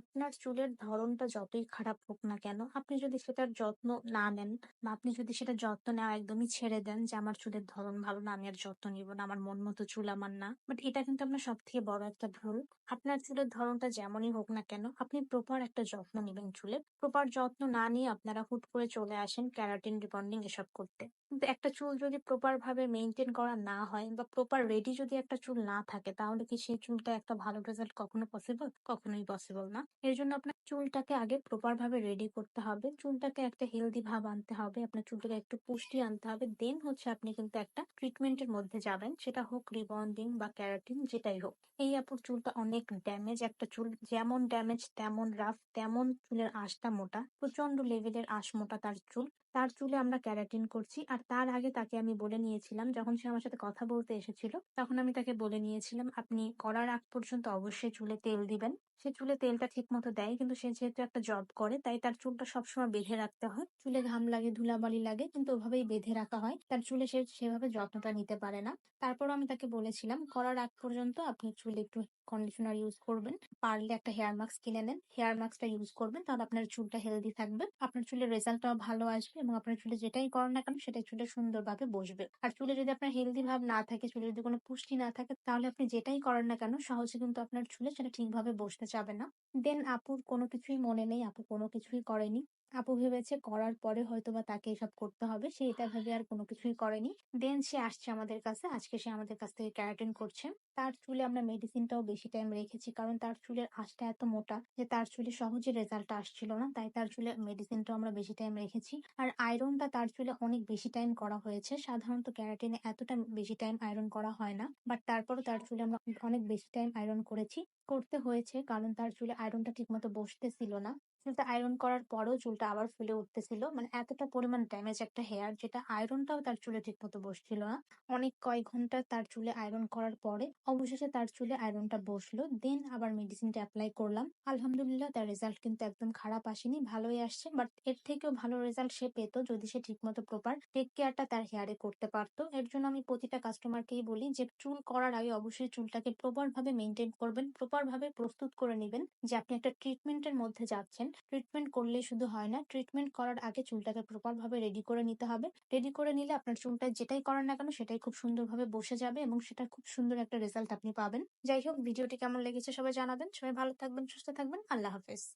আপনার চুলের ধরনটা যতই খারাপ হোক না কেন, আপনি যদি সেটার যত্ন না নেন বা আপনি যদি সেটার যত্ন নেওয়া একদমই ছেড়ে দেন যে আমার চুলের ধরন ভালো না, আমি আর যত্ন নিব না, আমার মন মতো চুল আমার না। বাট এটা কিন্তু আপনার সবথেকে বড় একটা ভুল। আপনার চুলের ধরনটা যেমনই হোক না কেন, আপনি প্রপার একটা যত্ন নিবেন চুলের। প্রপার যত্ন না নিয়ে আপনারা হুট করে চলে আসেন কেরাটিন রিবন্ডিং এসব করতে। কিন্তু একটা চুল যদি প্রপার ভাবে মেনটেন করা না হয় বা প্রপার রেডি যদি একটা চুল না থাকে তাহলে কি সেই চুলটা একটা ভালো রেজাল্ট কখনো পসিবল? কখনোই পসিবল না। এর জন্য আপনার চুলটাকে আগে প্রপার ভাবে রেডি করতে হবে। চুলটাকে একটা হেলদি ভাব আনতে হবে। আপনার চুলটাকে একটু পুষ্টি আনতে হবে। দেন হচ্ছে আপনি কিন্তু একটা ট্রিটমেন্টের মধ্যে যাবেন। সেটা হোক রিবন্ডিং বা ক্যারাটিন যেটাই হোক। এই আপুর চুলটা অনেক ড্যামেজ একটা চুল। যেমন ড্যামেজ তেমন রাফ তেমন চুলের আঁশটা মোটা। প্রচণ্ড লেভেলের আঁশ মোটা তার চুল। তার চুলে আমরা ক্যারাটিন করছি। আর তার আগে তাকে আমি বলে নিয়েছিলাম, যখন সে আমার সাথে কথা বলতে এসেছিল, তখন আমি তাকে বলে নিয়েছিলাম, আপনি করার আগ পর্যন্ত অবশ্যই চুলে তেল দিবেন। সে চুলে তেলটা ঠিক মতো দেয়, কিন্তু সে যেহেতু একটা জব করে, তাই তার চুলটা সবসময় বেঁধে রাখতে হয়। চুলে ঘাম লাগে, ধুলাবালি লাগে, কিন্তু ওভাবেই বেঁধে রাখা হয়। তার চুলে সে সেভাবে যত্নটা নিতে পারে না। তারপর আমি তাকে বলেছিলাম, করার আগ পর্যন্ত আপনি চুলে একটু কন্ডিশনার ইউজ করবেন। পারলে একটা হেয়ার মাস্ক কিনে নেন। হেয়ার মাস্কটা ইউজ করবেন, তাহলে আপনার চুলটা হেলদি থাকবে। আপনার চুলের রেজাল্টটাও ভালো আসবে। এবং আপনার চুলে যেটাই করেন না কেন, সেটাই চুলে সুন্দরভাবে বসবে। আর চুলে যদি আপনার হেলদি ভাব না থাকে, চুলে যদি কোনো পুষ্টি না থাকে, তাহলে আপনি যেটাই করেন না কেন, সহজে কিন্তু আপনার চুলে সেটা ঠিকভাবে বসতে চাবে না। দেন আপুর কোনো কিছুই মনে নেই, আপু কোনো কিছুই করেনি। আপু ভেবেছে করার পরে হয়তো বা তাকে এসব করতে হবে। সে এটা ভেবে আর কোনো কিছুই করেনি। দেন সে আসছে আমাদের কাছে। আজকে সে আমাদের কাছ থেকে ক্যারাটিন করছে। তার চুলে আমরা মেডিসিনটাও বেশি টাইম রেখেছি কারণ তার চুলের আঁশটা এত মোটা যে তার চুলে সহজে রেজাল্ট আসছিল না। তাই তার চুলে মেডিসিনটাও আমরা বেশি টাইম রেখেছি। আর আয়রনটা তার চুলে অনেক বেশি টাইম করা হয়েছে। সাধারণত ক্যারাটিনে এতটা বেশি টাইম আয়রন করা হয় না। বাট তারপরও তার চুলে আমরা অনেক বেশি টাইম আয়রন করেছি। করতে হয়েছে কারণ তার চুলে আয়রনটা ঠিকমতো বসতেছিল না। চুলটা আয়রন করার পরেও চুলটা আবার ফুলে উঠতেছিল। মানে এতটা পরিমাণ ড্যামেজ একটা হেয়ার যেটা আয়রনটাও তার চুলে ঠিক মতো বসছিল না। অনেক কয়েক ঘণ্টা তার চুলে আয়রন করার পরে অবশেষে তার চুলে আয়রনটা বসল। দেন আবার মেডিসিনটা অ্যাপ্লাই করলাম। আলহামদুলিল্লাহ তার রেজাল্ট কিন্তু একদম খারাপ আসেনি, ভালোই আসছে। বাট এর থেকেও ভালো রেজাল্ট সে পেত যদি সে ঠিকমতো প্রপার টেক কেয়ারটা তার হেয়ারে করতে পারতো। এর জন্য আমি প্রতিটা কাস্টমারকেই বলি যে চুল করার আগে অবশ্যই চুলটাকে প্রপার ভাবে মেনটেন করবেন প্রপার ভাবে প্রস্তুত করে নেবেন যে আপনি একটা ট্রিটমেন্টের মধ্যে যাচ্ছেন। ট্রিটমেন্ট করলেই শুধু হয় না ট্রিটমেন্ট করার আগে চুলটাকে প্রপার ভাবে রেডি করে নিতে হবে। রেডি করে নিলে আপনার চুলটা যেটাই করেন না কেন, সেটাই খুব সুন্দরভাবে বসে যাবে এবং সেটা খুব সুন্দর একটা রেজাল্ট আপনি পাবেন। যাই হোক, ভিডিওটি কেমন লেগেছে সবাই জানাবেন। সবাই ভালো থাকবেন, সুস্থ থাকবেন। আল্লাহ হাফেজ।